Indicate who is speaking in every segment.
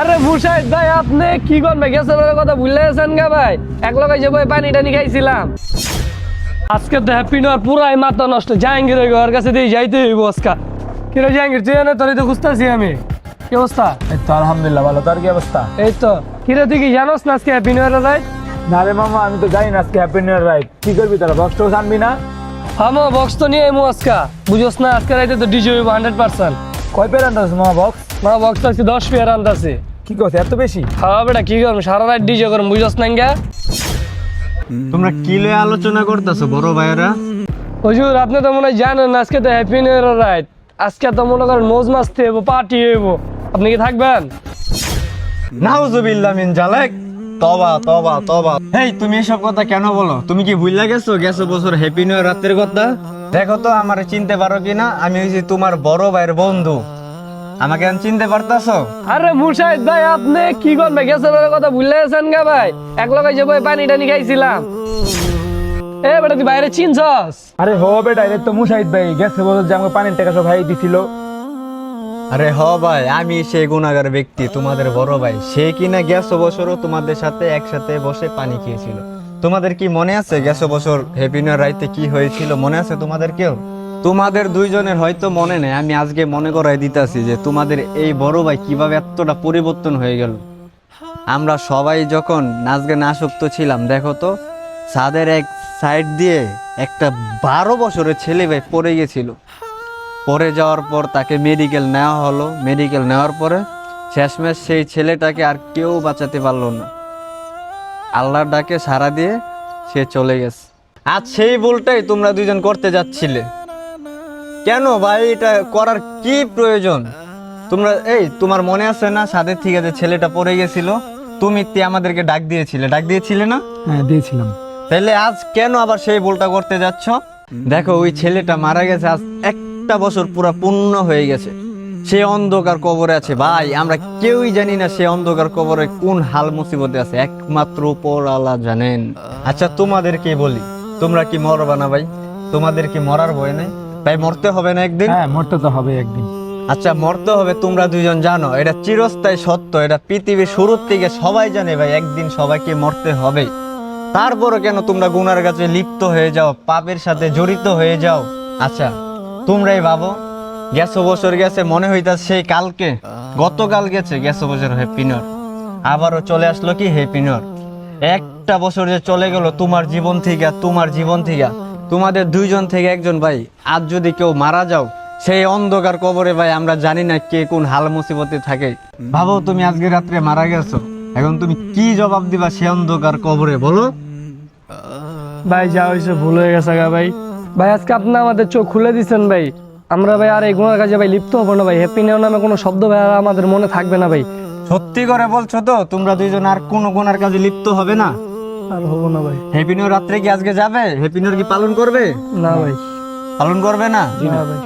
Speaker 1: আরে মুশাহিদ ভাই আপনি কি করবে গেছেন কথা ভুলে গেছেন গা ভাই। এক লগে যে বই পানি টানি খাইছিলাম। আজকে তো হ্যাপি নয় পুরাই মাথা নষ্ট। জাহাঙ্গীর ওই ঘর কাছে দিয়ে যাইতে হইব আজকা। কিরে জাহাঙ্গীর তুই এনে তোরই তো খুঁজতেছি আমি। কি অবস্থা?
Speaker 2: এই তো আলহামদুলিল্লাহ ভালো। তোর কি অবস্থা?
Speaker 1: এই তো। কিরে তুই কি জানোস না আজকে হ্যাপি নিউ রাইট
Speaker 2: না রে মামা আমি তো জানি না আজকে হ্যাপি নিউ রাইট কি করবি তোরা বক্স টক্স আনবি না?
Speaker 1: হামো বক্স তো নিয়ে এমু আজকা। বুঝোস না আজকে রাইতে তো ডিজে হইব হান্ড্রেড পার্সেন্ট
Speaker 2: কয় পেয়ার আনতেছ মামা বক্স
Speaker 1: মা বক্স তো দশ পেয়ার আনতাছে
Speaker 2: কি করছে এত বেশি?
Speaker 1: হ্যাঁ বেটা কি করব সারা রাত ডিজে করব বুঝোস না গা
Speaker 3: তোমরা কি লয়ে আলোচনা করতেছো বড় ভাইয়েরা?
Speaker 1: হুজুর আপনি তো মনে হয় জানেন আজকে তো হ্যাপি নিউ ইয়ার রাইট আজকে তো মনে করেন মোজ মাস্তি হইব পার্টি হইব। আপনি কি থাকবেন?
Speaker 3: নাউজুবিল্লাহ মিন জালেক। তবা তবা তবা। হেই তুমি এসব কথা কেন বলো? তুমি কি ভুললা গেছো? গেছো বছর হ্যাপি নিউ ইয়ার রাতের কথা? দেখো তো আমার চিনতে পারো কিনা? আমি হইছি তোমার বড় ভাইয়ের বন্ধু। আমাকে এখন চিনতে পারতাছো?
Speaker 1: আরে মুশাহিদ ভাই আপনি কি করবে গেছেন কথা ভুলে গেছেন গা ভাই। এক লগে যে বই পানি টানি খাইছিলাম। এ বেটা তুই বাইরে চিনছস?
Speaker 2: আরে হো বেটা তো মুশাহিদ ভাই গেছে বলো যে আমাকে পানির টাকা সব ভাই দিছিল।
Speaker 3: আরে হ ভাই আমি সেই গুণাগার ব্যক্তি তোমাদের বড় ভাই। সে কিনা গেছো বছরও তোমাদের সাথে একসাথে বসে পানি খেয়েছিল। তোমাদের কি মনে আছে গেছো বছর হ্যাপি নিউ রাইতে কি হয়েছিল? মনে আছে তোমাদের কেউ? তোমাদের দুইজনের হয়তো মনে নেই, আমি আজকে মনে করাই দিতাছি যে তোমাদের এই বড় ভাই কীভাবে এতটা পরিবর্তন হয়ে গেল। আমরা সবাই যখন নাচ গানে আসক্ত ছিলাম, দেখো তো, ছাদের এক সাইড দিয়ে একটা বারো বছরের ছেলে ভাই পড়ে গেছিল। পরে যাওয়ার পর তাকে মেডিকেল নেওয়া হলো। মেডিকেল নেওয়ার পরে শেষমেশ সেই ছেলেটাকে আর কেউ বাঁচাতে পারল না। আল্লাহর ডাকে সাড়া দিয়ে সে চলে গেছে। আজ সেই ভুলটাই তোমরা দুজন করতে যাচ্ছিলে। কেন ভাই? এটা করার কি প্রয়োজন? তোমরা এই তোমার মনে আছে না সাদের থেকে যে ছেলেটা পড়ে গেছিল? তুমি তে আমাদেরকে ডাক দিয়েছিলে। ডাক দিয়েছিলে না?
Speaker 2: হ্যাঁ দিয়েছিলাম।
Speaker 3: তাহলে আজ কেন আবার সেই ভুলটা করতে যাচ্ছ? দেখো ওই ছেলেটা মারা গেছে আজ একটা বছর পুরো পূর্ণ হয়ে গেছে। সে অন্ধকার কবরে আছে। ভাই আমরা কেউই জানি না সে অন্ধকার কবরে কোন হাল মুসিবতে আছে। একমাত্র উপর আল্লাহ জানেন। আচ্ছা তোমাদেরকে বলি তোমরা কি মরবা না ভাই? তোমাদের কি মরার ভয় নেই? তাই মরতে হবে না একদিন?
Speaker 2: হ্যাঁ মরতে তো হবে একদিন।
Speaker 3: আচ্ছা মরতে হবে তোমরা দুইজন জানো এটা চিরস্থায়ী সত্য এটা পৃথিবীর শুরুর থেকে সবাই জানে ভাই একদিন সবাইকে মরতে হবে তারপরও কেন তোমরা গুনার কাছে লিপ্ত হয়ে যাও পাপের সাথে জড়িত হয়ে যাও? আচ্ছা তোমরাই ভাবো গেছো বছর গেছে মনে হইতাছে সেই কালকে গতকাল গেছে গেছো বছর হ্যাপি নিউ আবারও চলে আসলো কি হ্যাপি নিউ একটা বছর যে চলে গেল তোমার জীবন থেকে তোমার জীবন থেকে। তোমাদের দুইজন থেকে একজন ভাই আজ যদি কেউ মারা যাও সেই অন্ধকার কবরে ভাই আমরা জানি না কে কোন হাল মুসিবতে থাকে। ভাবো তুমি আজকে রাত্রে মারা গেছো এখন তুমি কি জবাব দিবা সে অন্ধকার কবরে বলো?
Speaker 1: ভাই যা হয়েছে ভুল হয়ে গেছে গা ভাই। ভাই আজকে আপনি আমাদের চোখ খুলে দিচ্ছেন ভাই। আমরা ভাই আর এই গুণার কাজে ভাই লিপ্ত হব না ভাই। হ্যাপি নিউ নামে কোনো শব্দ ভাই আর আমাদের মনে থাকবে না ভাই।
Speaker 3: সত্যি করে বলছো তো তোমরা দুইজন আর কোনো গুনার কাজে লিপ্ত হবে না?
Speaker 1: আর হব না ভাই।
Speaker 3: হ্যাপি নিউ রাত্রে কি আজকে যাবে? হ্যাপি নিউ কি পালন করবে?
Speaker 1: না ভাই।
Speaker 3: পালন করবে না?
Speaker 1: না ভাই।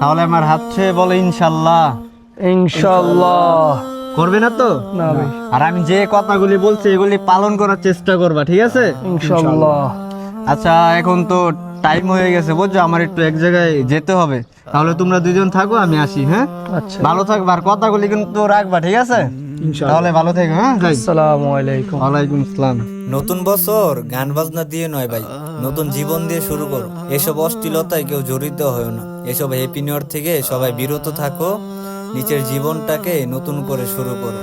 Speaker 3: তাহলে আমার হাত ছুঁয়ে বলে ইনশাল্লাহ।
Speaker 1: ইনশাল্লাহ।
Speaker 3: করবে না তো?
Speaker 1: না ভাই।
Speaker 3: আর আমি যে কথাগুলি বলছি এগুলি পালন করার চেষ্টা করবা ঠিক আছে?
Speaker 1: ইনশাল্লাহ।
Speaker 3: আচ্ছা এখন তো টাইম হয়ে গেছে বুঝছ? আমার একটু এক জায়গায় যেতে হবে। তাহলে তোমরা দুজন থাকো আমি আসি হ্যাঁ?
Speaker 1: আচ্ছা।
Speaker 3: ভালো থাকবা আর কথাগুলি কিন্তু রাখবা ঠিক আছে? তাহলে ভালো থেকো হ্যাঁ
Speaker 1: আসসালামু আলাইকুম।
Speaker 3: ওয়ালাইকুম আসসালাম।
Speaker 4: নতুন বছর গান বাজনা দিয়ে নয় ভাই নতুন জীবন দিয়ে শুরু করো। এসব অশ্লীলতায় কেউ জড়িত হয় না। এসব হ্যাপি নিউ থেকে সবাই বিরত থাকো নিজের জীবনটাকে নতুন করে শুরু করো।